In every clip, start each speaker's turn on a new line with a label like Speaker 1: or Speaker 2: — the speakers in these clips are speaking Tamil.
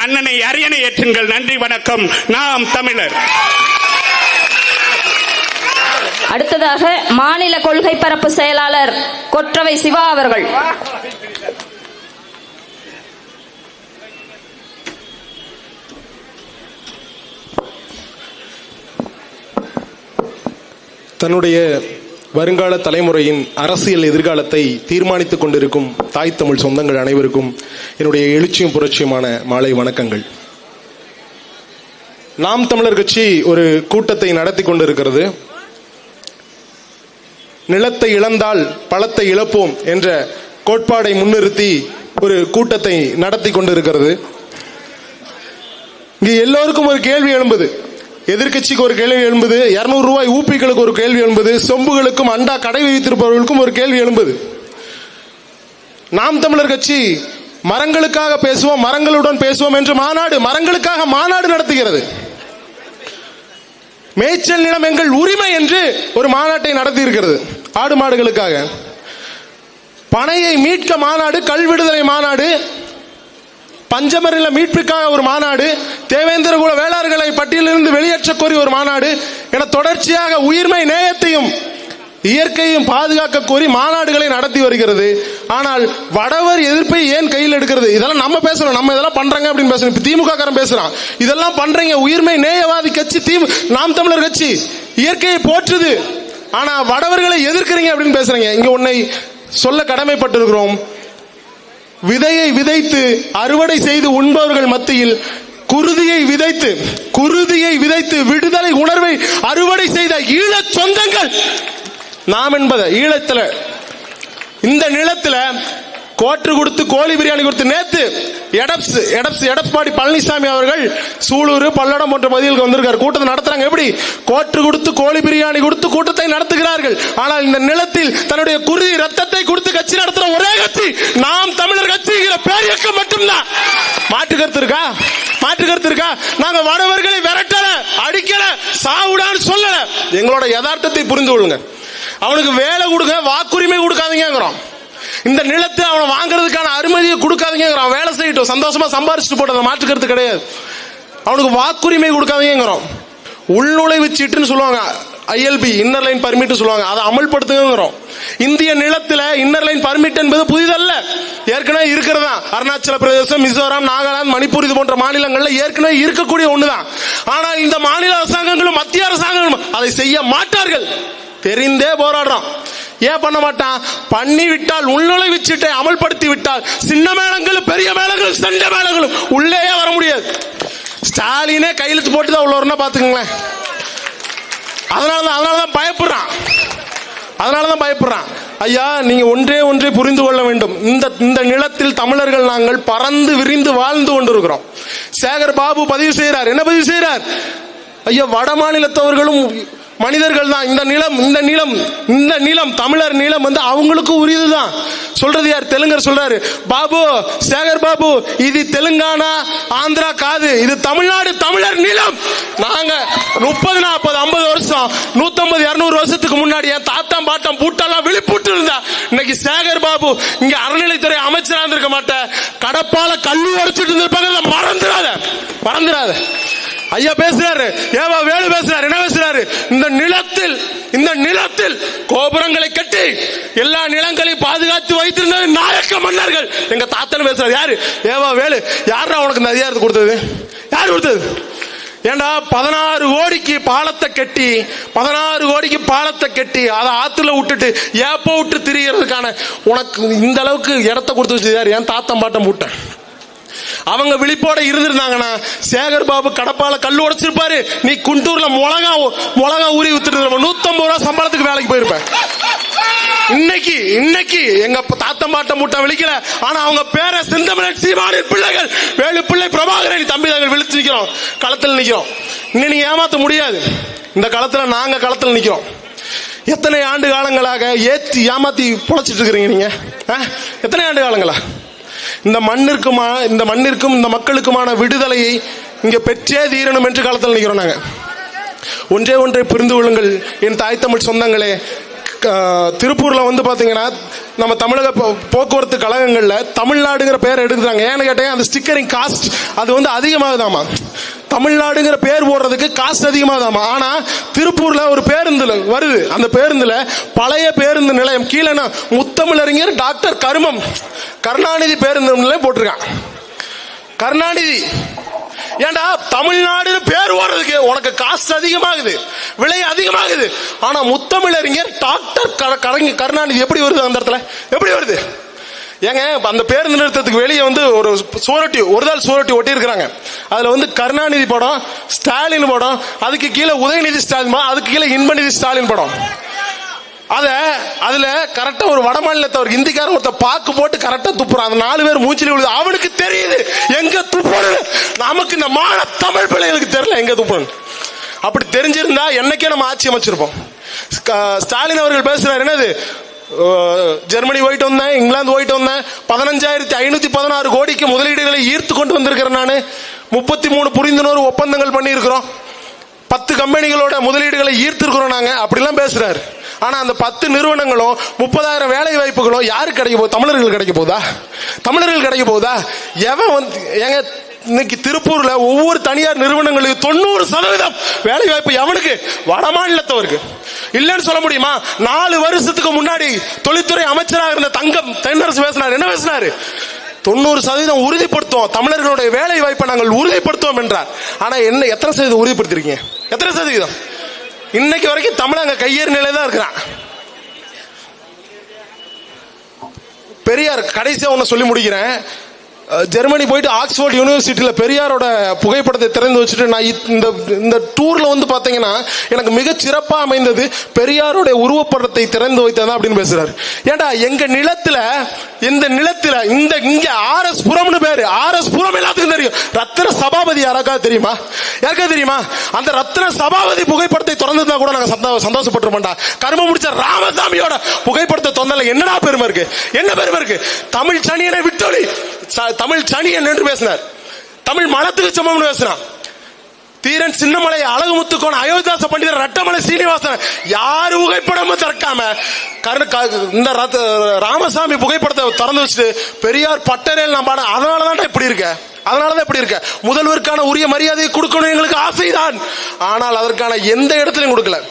Speaker 1: அண்ணனை அரியணை ஏற்றுங்கள். நன்றி வணக்கம். நாம் தமிழர்.
Speaker 2: அடுத்ததாக மாநில கொள்கை பரப்பு செயலாளர் கொற்றவை சிவா அவர்கள்.
Speaker 3: தன்னுடைய வருங்கால தலைமுறையின் அரசியல் எதிர்காலத்தை தீர்மானித்துக் கொண்டிருக்கும் தாய் தமிழ் சொந்தங்கள் அனைவருக்கும் என்னுடைய எழுச்சியும் புரட்சியுமான மாலை வணக்கங்கள். நாம் தமிழர் கட்சி ஒரு கூட்டத்தை நடத்தி கொண்டிருக்கிறது. நிலத்தை இழந்தால் பழத்தை இழப்போம் என்ற கோட்பாடை முன்னிறுத்தி ஒரு கூட்டத்தை நடத்தி கொண்டிருக்கிறது. இங்கு எல்லோருக்கும் ஒரு கேள்வி எழும்புது. எதிர்க்கட்சிக்கு ஒரு கேள்வி எழும்புது. இருநூறு ரூபாய் ஊப்பிகளுக்கு ஒரு கேள்வி எழும்புது. சொம்புகளுக்கும் அண்டா கடை வைத்திருப்பவர்களுக்கும் ஒரு கேள்வி எழும்புது. நாம் தமிழர் கட்சி மரங்களுக்காக பேசுவோம் மரங்களுடன் பேசுவோம் என்று மாநாடு மரங்களுக்காக மாநாடு நடத்துகிறது. மேய்ச்சல் நிலம் எங்கள் உரிமை என்று ஒரு மாநாட்டை நடத்தி இருக்கிறது ஆடு மாடுகளுக்காக. பனையை மீட்க மாநாடு கல்விடுதலை மாநாடு பஞ்சமரில மீட்புக்காக ஒரு மாநாடு தேவேந்திர குல வேளாறுகளை பட்டியலிருந்து வெளியேற்ற கோரி ஒரு மாநாடு என தொடர்ச்சியாக உயிர்மை நேயத்தையும் இயற்கையும் பாதுகாக்க கோரி மாநாடுகளை நடத்தி வருகிறது. ஆனால் வடவர் எதிர்ப்பை ஏன் கையில் எடுக்கிறது? இதெல்லாம் நம்ம பேசணும் நம்ம இதெல்லாம் பண்றாங்க அப்படின்னு பேசணும் திமுக காரன் பேசுறான். இதெல்லாம் பண்றீங்க. உயிர்மை நேயவாதி கட்சி திமு நாம் தமிழர் கட்சி. இயற்கையை போற்றுது. ஆனா வடவர்களை எதிர்க்கிறீங்க அப்படின்னு பேசுறீங்க. இங்க உன்னை சொல்ல கடமைப்பட்டிருக்கிறோம். விதையை விதைத்து அறுவடை செய்து உண்பவர்கள் மத்தியில் குருதியை விதைத்து குருதியை விதைத்து விடுதலை உணர்வை அறுவடை செய்த ஈழ சொந்தங்கள். நாம் என்பதை ஈழத்துல இந்த நிலத்துல கோட்டு கொடுத்து கோழி பிரியாணி கொடுத்து நேத்து எடப்ஸ் எடப்ஸ் எடப்பாடி பழனிசாமி அவர்கள் சூலூர் பல்லடம் போன்ற பகுதிகளுக்கு வந்திருக்கார். கூட்டத்தை நடத்துறாங்க. எப்படி? கோட்டு கொடுத்து கோழி பிரியாணி கொடுத்து கூட்டத்தை நடத்துகிறார்கள். ஆனால் இந்த நிலத்தில் தன்னுடைய குருதி ரத்தத்தை கொடுத்து கட்சி நடத்துற ஒரே கட்சி நாம் தமிழர் கட்சிங்கிற பேரியக்கம் மட்டும்தான். மாற்று கருத்து இருக்கா? மாற்று கருத்து இருக்கா? நாங்க வடவர்களை விரட்டல அடிக்கல சாவுடான்னு சொல்லல. எங்களோட யதார்த்தத்தை புரிந்து கொள்ளுங்க. அவனுக்கு வேலை கொடுங்க வாக்குரிமை கொடுக்காதீங்கிறோம் இந்த நிலத்தை அவனை வாங்குறதுக்கான அனுமதியை கொடுக்காதீங்கிறான் வேலை செய்யட்டும். சந்தோஷமா சம்பாரிச்சுட்டு போட்டதை மாற்றுக்கிறது கிடையாது. அவனுக்கு வாக்குரிமை கொடுக்காதீங்கிறோம். உள்நுழைவு சீட்டுன்னு சொல்லுவாங்க. ஐஎல்பி இன்னர் லைன் பர்மிட் சொல்லுவாங்க. அதை அமல்படுத்துங்கிறோம் இந்திய நிலத்தில் இன்னர் லைன் பர்மிட் என்பது புதிதல்ல. ஏற்கனவே இருக்கிறதா? அருணாச்சல பிரதேசம் மிசோரம் நாகாலாந்து மணிப்பூர் இது போன்ற மாநிலங்களில் ஏற்கனவே இருக்கக்கூடிய ஒண்ணுதான். ஆனால் இந்த மாநில அரசாங்கங்களும் மத்திய அரசாங்கங்களும் அதை செய்ய மாட்டார்கள். தெரிந்தே போராடுறோம். ஏன் பண்ண மாட்டான்? பண்ணி விட்டால் உள்நுழை சீட்டை அமல்படுத்தி விட்டால் சின்ன மேளங்களும் பெரிய மேளங்களும் செண்ட மேளங்களும் உள்ளேயே வர முடியாது. ஸ்டாலினே கையெழுத்து போட்டு தான் உள்ளவர்னா பாத்துக்கங்களேன் அதனால தான் அதனால தான் பயப்படுறான். அதனால தான் பயப்படுறான். ஐயா நீங்க ஒன்றே ஒன்றே புரிந்து கொள்ள வேண்டும். இந்த இந்த நிலத்தில் தமிழர்கள் நாங்கள் பறந்து விரிந்து வாழ்ந்து கொண்டிருக்கிறோம். சேகர் பாபு பதிவு செய்கிறார். என்ன பதிவு செய்கிறார்? ஐயா வட மாநிலத்தவர்களும் மனிதர்கள் தான் இந்த நிலம் இந்த நிலம் இந்த நிலம் தமிழர் நிலம் வந்து அவங்களுக்கு உரியதுதான். சொல்றது யார்? தெலுங்கர் சொல்றாரு. பாபு சேகர் பாபு இது தெலுங்கானா ஆந்திரா காது இது தமிழ்நாடு தமிழர் நிலம். நாங்க முப்பது நாற்பது ஐம்பது வருஷம் நூத்தம்பது இருநூறு வருஷத்துக்கு முன்னாடி என் தாத்தம் பாட்டம் பூட்டெல்லாம் விழிப்புட்டு இருந்தா. இன்னைக்கு சேகர் பாபு இங்க அறநிலைத்துறை அமைச்சரா இருந்திருக்க மாட்டேன். கடப்பால கல்லு உடைச்சிட்டு இருந்திருப்பாங்க மறந்துடாத. மறந்துடாத. ஐயா பேசுறாரு ஏவா வேலு பேசுறாரு என்ன பேசுறாரு? இந்த நிலத்தில் இந்த நிலத்தில் கோபுரங்களை கட்டி எல்லா நிலங்களையும் பாதுகாத்து வைத்திருந்தது நாயக்க மன்னர்கள். எங்க தாத்தன் பேசுறாரு யாரு? ஏவா வேலு யாரா உனக்கு இந்த அதிகாரத்தை கொடுத்தது? யார் கொடுத்தது? ஏண்டா பதினாறு கோடிக்கு பாலத்தை கட்டி பதினாறு கோடிக்கு பாலத்தை கட்டி அதை ஆத்துல விட்டுட்டு ஏப்ப விட்டு திரிகிறதுக்கான உனக்கு இந்த அளவுக்கு இடத்த கொடுத்து வச்சு யார்? என் தாத்தன் பாட்டம் விட்டேன் அவங்க விழிப்போட இருந்திருந்தாங்கன்னா சேகர் பாபு கடப்பால கல் உடைச்சிருப்பாரு. நீ குண்டூர்ல மிளகா மிளகா ஊறி வித்துட்டு நூத்தம்பது ரூபா சம்பளத்துக்கு வேலைக்கு போயிருப்பேன். இன்னைக்கு இன்னைக்கு எங்க தாத்தம் பாட்ட மூட்டை விழிக்கல. ஆனா அவங்க பேர செந்தமிழன் சீமானின் பிள்ளைகள் வேலு பிள்ளை பிரபாகரன் தம்பி தாங்கள் விழிச்சு நிக்கிறோம். களத்தில் நிக்கிறோம். இன்னும் நீ ஏமாத்த முடியாது. இந்த களத்துல நாங்க களத்தில் நிக்கிறோம். எத்தனை ஆண்டு காலங்களாக ஏத்தி ஏமாத்தி பொழைச்சிட்டு இருக்கிறீங்க நீங்க? ஆ? எத்தனை ஆண்டு காலங்களா? இந்த மண்ணிற்குமா இந்த மண்ணிற்கும் இந்த மக்களுக்குமான விடுதலையை இங்கே பெற்றே தீரணும் என்று காலத்தில் நிற்கிறோம் நாங்கள் ஒன்றே ஒன்றை புரிந்து கொள்ளுங்கள். என் தாய் தமிழ் சொந்தங்களே திருப்பூரில் வந்து பார்த்தீங்கன்னா நம்ம தமிழக போ- போக்குவரத்து கழகங்களில் தமிழ்நாடுங்கிற பேர் எடுக்கிறாங்க. ஏன்னு கேட்டேன் அந்த ஸ்டிக்கரிங் காஸ்ட் அது வந்து அதிகமாகுதாமா? தமிழ்நாடுங்கிற பேர் போடுறதுக்கு காசு அதிகமாக தான் ஆனா திருப்பூர்ல ஒரு பேருந்துல வருது. அந்த பேருந்துல பழைய பேருந்து நிலையம். கீழே முத்தமிழறிஞர் டாக்டர் கருமம். கருணாநிதி பேருந்து நிலையம் போட்டிருக்கான். கருணாநிதி ஏன்டா தமிழ்நாடு பேர் ஓடுறதுக்கு உனக்கு காசு அதிகமாகுது. விலை அதிகமாகுது. ஆனா முத்தமிழறிஞர் டாக்டர் க- கருணாநிதி எப்படி வருது அந்த இடத்துல? எப்படி வருது? ஏங்க அந்த பேருந்து நிறுத்தத்துக்கு வெளியே வந்து ஒரு சுவரொட்டி ஒரு நாள் சுவரொட்டி ஒட்டி இருக்கிறாங்க அதுல வந்து கருணாநிதி படம் ஸ்டாலின் படம் அதுக்கு கீழே உதயநிதி ஸ்டாலின் படம் அதுக்கு கீழே இன்பநிதி ஸ்டாலின் படம். அத அதுல கரெக்டா ஒரு வட மாநிலத்தவர் ஹிந்திக்காரன் ஒருத்த பாக்கு போட்டு கரெக்டா துப்புறான். அந்த நாலு பேர் மூச்சில் விழுது. அவனுக்கு தெரியுது எங்க துப்புறது நமக்கு இந்த மான தமிழ் பிள்ளைகளுக்கு தெரியல எங்க துப்புறன்னு. அப்படி தெரிஞ்சிருந்தா என்னைக்கே நம்ம ஆட்சி அமைச்சிருப்போம். ஸ்டாலின் அவர்கள் பேசுறாரு என்னது? ஜெர்மனி போயிட்டு வந்தேன் இங்கிலாந்து போயிட்டு வந்தேன். பதினஞ்சாயிரத்தி ஐநூத்தி பதினாறு கோடிக்கு முதலீடுகளை ஈர்த்து கொண்டு வந்திருக்கிறேன் நான். முப்பத்தி மூணு புரிந்துணர்வு ஒப்பந்தங்கள் பண்ணியிருக்கிறோம். பத்து கம்பெனிகளோட முதலீடுகளை ஈர்த்திருக்கிறோம் நாங்க. அப்படிலாம் பேசுறாரு. ஆனா அந்த பத்து நிறுவனங்களும் முப்பதாயிரம் வேலை வாய்ப்புகளும் யாருக்கு கிடைக்க போகுது? தமிழர்கள் கிடைக்க போகுதா? தமிழர்கள் கிடைக்க போகுதா? எவன் வந்து ஏங்க இன்னைக்கு திருப்பூர்ல ஒவ்வொரு தனியார் நிறுவனங்களுக்கு தொண்ணூறு சதவீதம் வேலை வாய்ப்பு எவனுக்கு? வட மாநிலத்தவருக்கு இல்லைன்னு சொல்ல முடியுமா? நாலு வருஷத்துக்கு முன்னாடி தொழில்துறை அமைச்சராக இருந்த தங்கம் தென்னரசு பேசினார். என்ன பேசினாரு? தொண்ணூறு சதவீதம் உறுதிப்படுத்துவோம். தமிழர்களுடைய வேலை வாய்ப்பை நாங்கள் உறுதிப்படுத்துவோம் என்றார். ஆனா என்ன எத்தனை சதவீதம் உறுதிப்படுத்திருக்கீங்க? எத்தனை சதவீதம்? இன்னைக்கு வரைக்கும் தமிழ் அங்க கையேறு நிலை தான் இருக்கிறான். பெரியார் கடைசியா ஒன்னு சொல்லி முடிக்கிறேன். ஜெர்மனி போயிட்டு ஆக்ஸ்போர்ட் யூனிவர்சிட்டியில் பெரியாரோட புகைப்படத்தை திறந்து வச்சுட்டு நான் இந்த இந்த டூரில் வந்து பார்த்தீங்கன்னா எனக்கு மிக சிறப்பாக அமைந்தது பெரியாரோட உருவப்படத்தை திறந்து வைத்ததான் அப்படின்னு பேசுறாரு. ஏன்டா எங்க நிலத்துல இந்த நிலத்துல இந்த இங்க ஆர் எஸ் புரம்னு பேரு. ஆர் எஸ் புரம் எல்லாத்துக்கும் தெரியும். ரத்ன சபாபதி யாராக்காவது தெரியுமா? யாருக்கா தெரியுமா? அந்த ரத்ன சபாபதி புகைப்படத்தை திறந்துருந்தா கூட நாங்க சந்தோ- சந்தோஷப்பட்டிருப்போம்டா. கரும முடிச்ச ராமசாமியோட புகைப்படத்தை திறந்தல என்னடா பெருமை இருக்கு? என்ன பெருமை இருக்கு? தமிழ் சனியனை விட்டொழி! ச- தமிழ் சனியன் என்று பேசினார். தமிழ் மலத்துக்கு சமம்னு பேசினான். தீரன் சின்னமலை அழகுமுத்துக்கோன் அயோத்தியாச பண்டிதர் ரட்டமலை சீனிவாசன் யாரு புகைப்படமும் திறக்காம க- இந்த ரத்த- ராமசாமி புகைப்படத்தை திறந்து வச்சுட்டு பெரியார் பட்டரேல் நான் பாட அதனாலதான் இப்படி இருக்க. அதனாலதான் இப்படி இருக்க. முதல்வருக்கான உரிய மரியாதையை கொடுக்கணும் எங்களுக்கு ஆசைதான். ஆனால் அதற்கான எந்த இடத்திலையும் கொடுக்கல.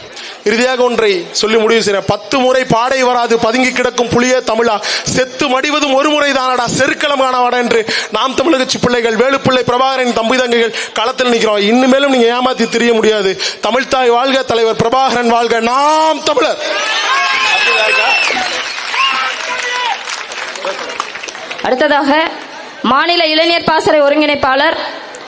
Speaker 3: இறுதியாக ஒன்றை சொல்லி முடிவு செய்ய பத்து முறை பாடை வராது பதுங்கி கிடக்கும் புளிய தமிழா. செத்து மடிவதும் ஒரு முறை தானடா செருக்களம் காணவாடா என்று நாம் தமிழக பிள்ளைகள் வேலுப்பிள்ளை பிரபாகரன் தம்பி தங்கைகள் களத்தில் நிற்கிறோம். இன்னுமேலும் நீங்க ஏமாத்தி தெரிய முடியாது. தமிழ்தாய் வாழ்க தலைவர் பிரபாகரன் வாழ்க நாம் தமிழர்.
Speaker 2: அடுத்ததாக மாநில இளைஞர் பாசறை ஒருங்கிணைப்பாளர்